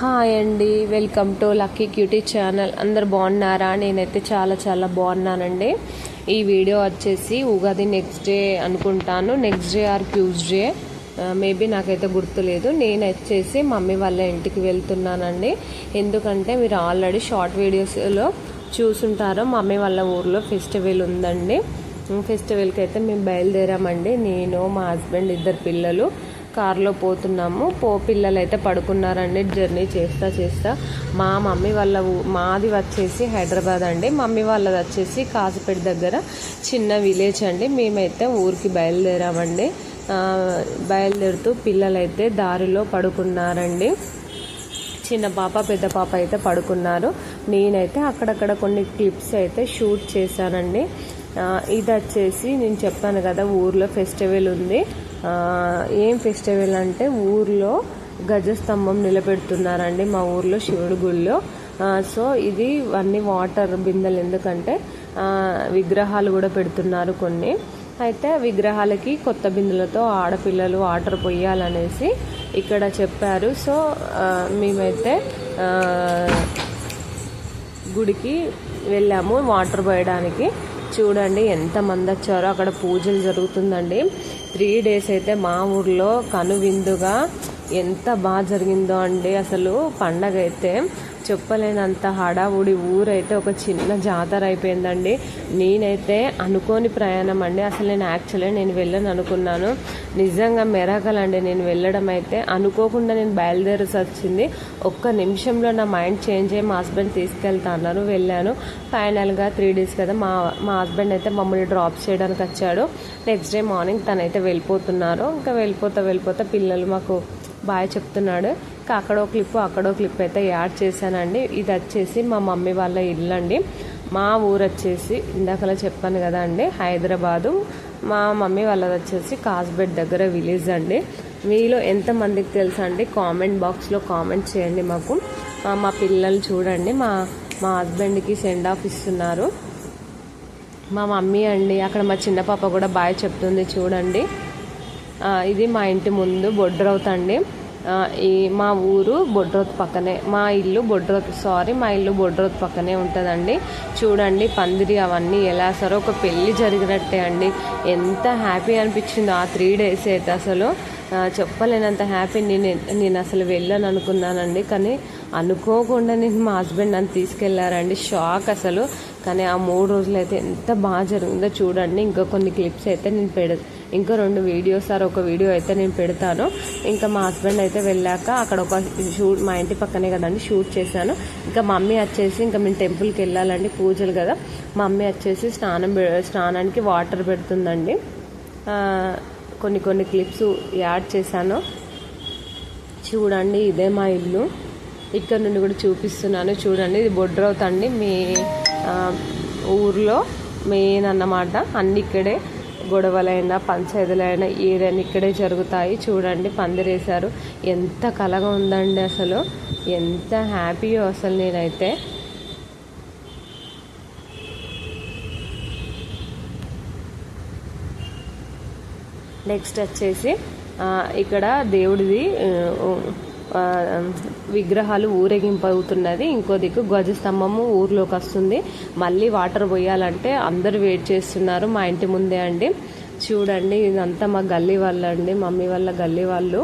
Hi అండి welcome to lucky cutie channel. అందరు బాగున్నారా? నేనైతే చాలా చాలా బాగున్నానండి. ఈ వీడియో వచ్చేసి ఉగాది నెక్స్ట్ డే అనుకుంటాను. Next day or Tuesday maybe నాకైతే గుర్తులేదు. నేను వచ్చేసి మమ్మీ వాళ్ళ ఇంటికి వెళ్తున్నానండి. ఎందుకంటే మీరు ఆల్రెడీ షార్ట్ వీడియోస్లో చూసుంటారు. మమ్మీ వాళ్ళ ఊర్లో ఫెస్టివల్ ఉందండి. ఫెస్టివల్కి అయితే మేము బయలుదేరామండి. నేను మా హస్బెండ్ ఇద్దరు పిల్లలు. కార్లో పోతున్నాము. పో పిల్లలు అయితే పడుకున్నారండి. జర్నీ చేస్తా చేస్తా. మా మమ్మీ వాళ్ళ ఊ- మాది వచ్చేసి హైదరాబాద్ అండి. మమ్మీ వాళ్ళది వచ్చేసి కాసిపేట దగ్గర చిన్న విలేజ్ అండి. మేమైతే ఊరికి బయలుదేరామండి. బయలుదేరుతూ పిల్లలైతే దారిలో పడుకున్నారండి. చిన్న పాప పెద్ద పాప అయితే పడుకున్నారు. నేనైతే అక్కడక్కడ కొన్ని క్లిప్స్ అయితే షూట్ చేశానండి. ఇది వచ్చేసి నేను చెప్పాను కదా ఊర్లో ఫెస్టివల్ ఉంది. ఏం ఫెస్టివల్ అంటే ఊర్లో గజస్తంభం నిలబెడుతున్నారండి మా ఊర్లో శివుడి గుళ్ళో. సో ఇది అన్ని వాటర్ బిందెలు ఎందుకంటే విగ్రహాలు కూడా పెడుతున్నారు కొన్ని. అయితే విగ్రహాలకి కొత్త బిందెలతో ఆడపిల్లలు వాటర్ పొయ్యాలనేసి ఇక్కడ చెప్పారు. సో మేమైతే గుడికి వెళ్ళాము వాటర్ పోయడానికి. చూడండి ఎంత మంది వచ్చారో. అక్కడ పూజలు జరుగుతుందండి. త్రీ డేస్ అయితే మా ఊర్లో కనువిందుగా ఎంత బాగా జరిగిందో అండి. అసలు పండగ అయితే చెప్పలేనంత హడావుడి ఊరైతే ఒక చిన్న జాతర అయిపోయిందండి. నేనైతే అనుకోని ప్రయాణం అండి. అసలు నేను యాక్చువల్లీ నేను వెళ్ళను అనుకున్నాను. నిజంగా మెరకలండి నేను వెళ్ళడం అయితే అనుకోకుండా నేను బయలుదేరాల్సి వచ్చింది. ఒక్క నిమిషంలో నా మైండ్ చేంజ్ అయ్యి మా హస్బెండ్ తీసుకెళ్తా అన్నారు. వెళ్ళాను. ఫైనల్గా త్రీ డేస్ కదా మా మా హస్బెండ్ అయితే మమ్మల్ని డ్రాప్ చేయడానికి వచ్చాడు. నెక్స్ట్ డే మార్నింగ్ తనైతే వెళ్ళిపోతున్నారు. ఇంకా వెళ్ళిపోతా వెళ్ళిపోతా పిల్లలు మాకు బాయ్ చెప్తున్నాడు. ఇంకా అక్కడో క్లిప్ అక్కడో క్లిప్ అయితే యాడ్ చేశానండి. ఇది వచ్చేసి మా మమ్మీ వాళ్ళ ఇల్లు అండి. మా ఊరు వచ్చేసి ఇందాకలా చెప్పాను కదా అండి హైదరాబాదు. మా మమ్మీ వాళ్ళది వచ్చేసి కాస్బెడ్ దగ్గర విలేజ్ అండి. మీలో ఎంతమందికి తెలుసా అండి? కామెంట్ బాక్స్లో కామెంట్ చేయండి మాకు. మా పిల్లలు చూడండి మా మా హస్బెండ్కి సెండ్ ఆఫ్ ఇస్తున్నారు. మా మమ్మీ అండి అక్కడ మా చిన్న పాప కూడా బాయ్ చెప్తుంది చూడండి. ఇది మా ఇంటి ముందు బొడ్రవుతండి. అండి ఈ మా ఊరు బొడ్రోత్ పక్కనే మా ఇల్లు బొడ్రోత్ సారీ మా ఇల్లు బొడ్రోత్ పక్కనే ఉంటుందండి. చూడండి పందిరి అవన్నీ ఎలా సరే ఒక పెళ్ళి జరిగినట్టే అండి. ఎంత హ్యాపీ అనిపించిందో ఆ త్రీ డేస్ అయితే అసలు. చెప్పలేనంత హ్యాపీ నేను నేను అసలు వెళ్ళను అనుకున్నానండి. కానీ అనుకోకుండా నేను మా హస్బెండ్ నన్ను తీసుకెళ్ళారండి. షాక్ అసలు. కానీ ఆ మూడు రోజులు అయితే ఎంత బాగా జరిగిందో చూడండి. ఇంకా కొన్ని క్లిప్స్ అయితే నేను పెడ ఇంకా రెండు వీడియోస్ సార్ ఒక వీడియో అయితే నేను పెడతాను. ఇంకా మా హస్బెండ్ అయితే వెళ్ళాక అక్కడ ఒక షూట్ మా ఇంటి పక్కనే కదండి షూట్ చేశాను. ఇంకా మమ్మీ వచ్చేసి ఇంకా మేము టెంపుల్కి వెళ్ళాలండి పూజలు కదా. మమ్మీ వచ్చేసి స్నానం స్నానానికి వాటర్ పెడుతుందండి. కొన్ని కొన్ని క్లిప్స్ యాడ్ చేశాను. చూడండి ఇదే మా ఇల్లు. ఇక్కడ నుండి కూడా చూపిస్తున్నాను. చూడండి ఇది బొడ్రవుతండి మీ ఊర్లో మెయిన్ అన్నమాట. అన్ని ఇక్కడే గొడవలైనా పంచాయతీలైనా ఏదైనా ఇక్కడే జరుగుతాయి. చూడండి పందిరేశారు. ఎంత కలగా ఉందండి అసలు. ఎంత హ్యాపీయో అసలు నేనైతే. నెక్స్ట్ వచ్చేసి ఇక్కడ దేవుడిది విగ్రహాలు ఊరేగింపు అవుతున్నది ఇంకో దిక్కు ధ్వజస్తంభము ఊర్లోకి వస్తుంది. మళ్ళీ వాటర్ పోయాలంటే అందరూ వెయిట్ చేస్తున్నారు మా ఇంటి ముందే అండి. చూడండి ఇదంతా మా గల్లీ వాళ్ళండి మమ్మీ వాళ్ళ గల్లీ వాళ్ళు.